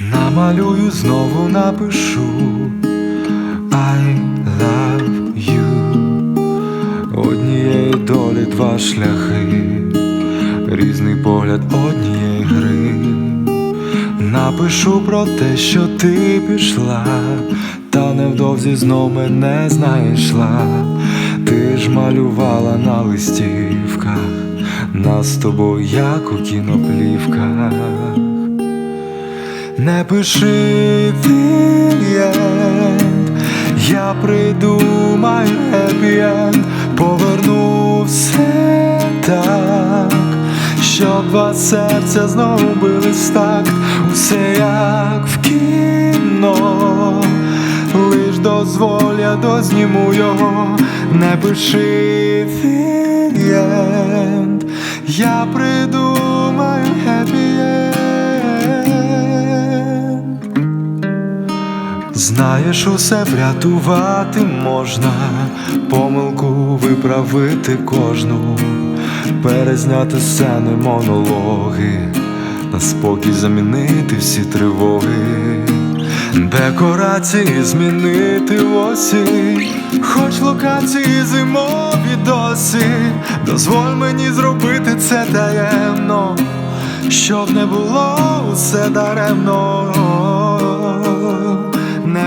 Намалюю, знову напишу I love you Однієї долі два шляхи, різний погляд однієї гри. Напишу про те, що ти пішла, та невдовзі знов мене знайшла. Ти ж малювала на листівках, нас з тобою, як у кіноплівках. Не пиши я придумаю хеппі-енд Поверну все так, щоб вас серця знову бились в такт. Усе як в кіно, лиш дозволь, я дозніму його, не пиши вієнд, я придумаю хеппі-енд Знаєш, усе врятувати можна, помилку виправити кожну, перезняти сцени, монологи, на спокій замінити всі тривоги, декорації змінити в осінь, хоч локації зимові досі, дозволь мені зробити це таємно, щоб не було усе даремно.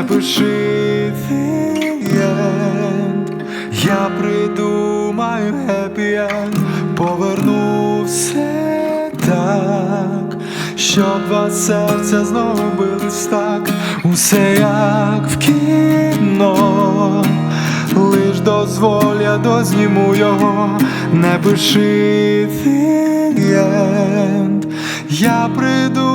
Пиши вієнд, я придумаю хеппі-енд Поверну все так, щоб вас серця знову бились так, усе як в кіно, лиш дозволь, я дозніму його, не пиши вієнд, я придумаю